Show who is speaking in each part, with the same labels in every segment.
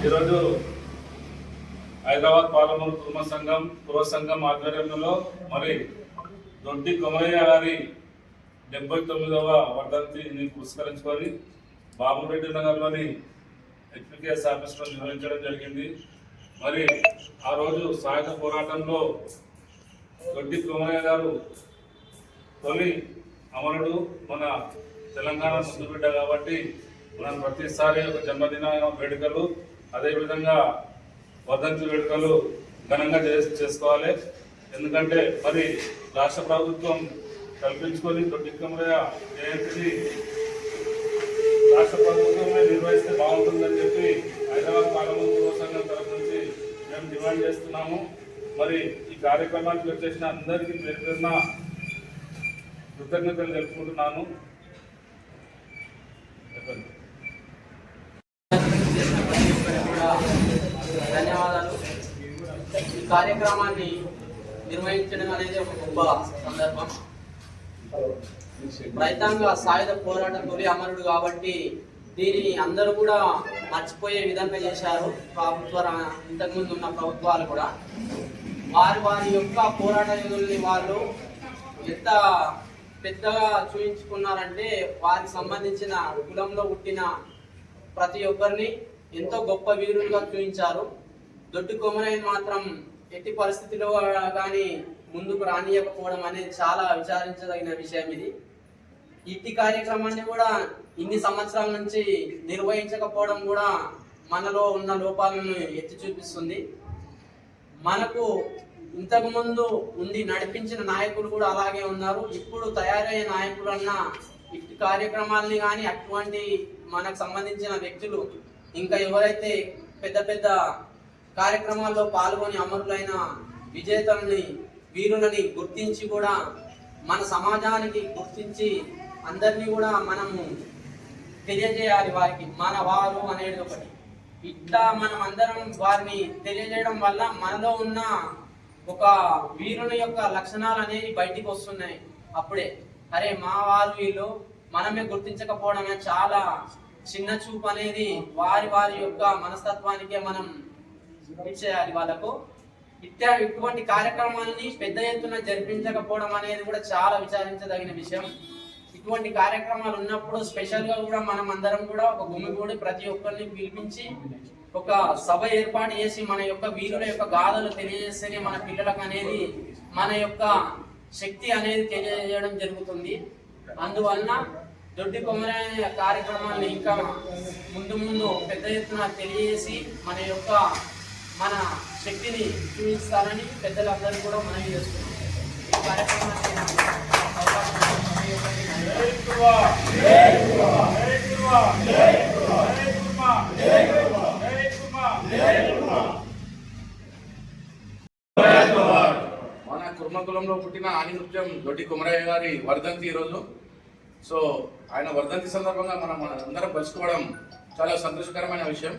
Speaker 1: ఈరోజు హైదరాబాద్ పాలమూరు కుటుంబ సంఘం పుర సంఘం ఆధ్వర్యంలో మరి దొడ్డి కొమరయ్య గారి డెబ్బై తొమ్మిదవ వర్ధంతిని పురస్కరించుకొని బాబురెడ్డి నగర్లోని హెచ్పికేఎస్ ఆఫీస్లో నిర్వహించడం జరిగింది. మరి ఆ రోజు సాయుధ పోరాటంలో దొడ్డి కొమరయ్య గారు తొలి అమరుడు మన తెలంగాణ ముందు బిడ్డ కాబట్టి మనం ప్రతిసారి ఒక జన్మదిన వేడుకలు అదేవిధంగా వదంతి వేడుకలు ఘనంగా చేసుకోవాలి. ఎందుకంటే మరి రాష్ట్ర ప్రభుత్వం కల్పించుకొని దొడ్డికమరయ్య జయంతిని రాష్ట్ర ప్రభుత్వమే నిర్వహిస్తే బాగుంటుందని చెప్పి హైదరాబాద్ పార్లమెంట్ పూర్వ సంఘం తరఫు నుంచి మేము డిమాండ్ చేస్తున్నాము. మరి ఈ కార్యక్రమానికి వచ్చేసిన అందరికీ పేరు పేరున కృతజ్ఞతలు తెలుపుకుంటున్నాను. చెప్పండి.
Speaker 2: ధన్యవాదాలు. ఈ కార్యక్రమాన్ని నిర్వహించడం అనేది ఒక గొప్ప సందర్భం. రైతాంగ సాయుధ పోరాట తొలి అమరుడు కాబట్టి దీనిని అందరూ కూడా మర్చిపోయే విధంగా చేశారు ప్రభుత్వ రా- ఇంతకుముందు ఉన్న ప్రభుత్వాలు కూడా. వారి వారి యొక్క పోరాట యోధుల్ని వాళ్ళు ఎంత పెద్దగా చూపించుకున్నారంటే వారికి సంబంధించిన కులంలో పుట్టిన ప్రతి ఒక్కరిని ఎంతో గొప్ప వీరులుగా చూపించారు. దొడ్డి కొమరైన మాత్రం ఎట్టి పరిస్థితిలో కానీ ముందుకు రానియకపోవడం అనేది చాలా విచారించదగిన విషయం ఇది. ఇట్టి కార్యక్రమాన్ని కూడా ఇన్ని సంవత్సరాల నుంచి నిర్వహించకపోవడం కూడా మనలో ఉన్న లోపాలను ఎత్తి చూపిస్తుంది. మనకు ఇంతకుముందు ఉండి నడిపించిన నాయకులు కూడా అలాగే ఉన్నారు. ఇప్పుడు తయారయ్యే నాయకులన్న ఇట్టి కార్యక్రమాల్ని కానీ అటువంటి మనకు సంబంధించిన వ్యక్తులు ఇంకా ఎవరైతే పెద్ద పెద్ద కార్యక్రమాల్లో పాల్గొని అమరులైన విజేతలని వీరులని గుర్తించి కూడా మన సమాజానికి గుర్తించి అందరినీ కూడా మనము తెలియజేయాలి వారికి. మన వారు అనేది ఒకటి. ఇట్లా మనం అందరం వారిని తెలియజేయడం వల్ల మనలో ఉన్న ఒక వీరుని యొక్క లక్షణాలు అనేవి బయటికి వస్తున్నాయి. అప్పుడే అరే మా వారు వీళ్ళు మనమే గుర్తించకపోవడమే చాలా చిన్న చూపు అనేది వారి వారి యొక్క మనస్తత్వానికే మనం ఇచ్చేయాలి వాళ్ళకు. ఇట్లా ఇటువంటి కార్యక్రమాలని పెద్ద ఎత్తున జరిపించకపోవడం అనేది కూడా చాలా విచారించదగిన విషయం. ఇటువంటి కార్యక్రమాలు ఉన్నప్పుడు స్పెషల్గా కూడా మనం అందరం కూడా ఒక గుమిగూడి ప్రతి ఒక్కరిని పిలిపించి ఒక సభ ఏర్పాటు చేసి మన యొక్క వీరుల యొక్క గాథలు తెలియజేస్తేనే మన పిల్లలకు అనేది మన యొక్క శక్తి అనేది తెలియజేయడం జరుగుతుంది. అందువలన దొడ్డి కొమ్మర కార్యక్రమాన్ని ఇంకా ముందు ముందు పెద్ద ఎత్తున తెలియజేసి మన యొక్క మన శక్తిని చూపిస్తారని పెద్దలందరూ కూడా మనవి చేస్తున్నాం ఈ కార్యక్రమాన్ని
Speaker 3: మన కుర్మ కులంలో పుట్టిన ఆనినృత్యం దొడ్డి కుమరయ్య గారి వర్ధంతి ఈరోజు. సో ఆయన వర్ధంతి సందర్భంగా మనం మన అందరం కలుసుకోవడం చాలా సంతోషకరమైన విషయం.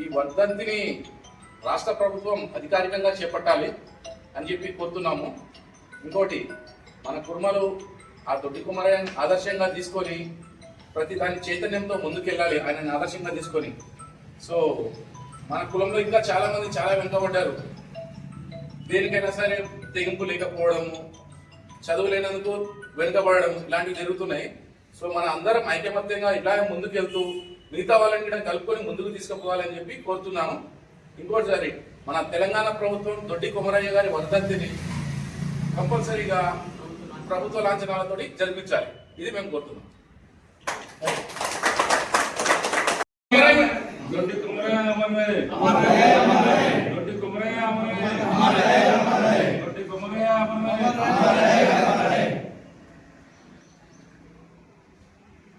Speaker 3: ఈ వర్ధంతిని రాష్ట్ర ప్రభుత్వం అధికారికంగా చేపట్టాలి అని చెప్పి కోరుతున్నాము. ఇంకోటి మన కుర్మలు ఆ దొడ్డి కుమారయ్యని ఆదర్శంగా తీసుకొని ప్రతి దాని చైతన్యంతో ముందుకెళ్ళాలి ఆయనని ఆదర్శంగా తీసుకొని. సో మన కులంలో ఇంకా చాలామంది చాలా వెనుకబడ్డారు. దేనికైనా సరే తెగింపు లేకపోవడము చదువులేనందుకు వెనుకబడడం ఇలాంటివి జరుగుతున్నాయి. సో మన అందరం ఐకమత్యంగా ఇలాగే ముందుకు వెళ్తూ మిగతా వాళ్ళని కూడా కలుపుకొని ముందుకు తీసుకుపోవాలని చెప్పి కోరుతున్నాను. ఇంకోటిసారి మన తెలంగాణ ప్రభుత్వం దొడ్డి కొమరయ్య గారి వర్ధంతిని కంపల్సరీగా ప్రభుత్వ లాంఛనాలతో జరిపించాలి. ఇది మేము కోరుతున్నాం.
Speaker 1: దొడ్డి కుమరయ్య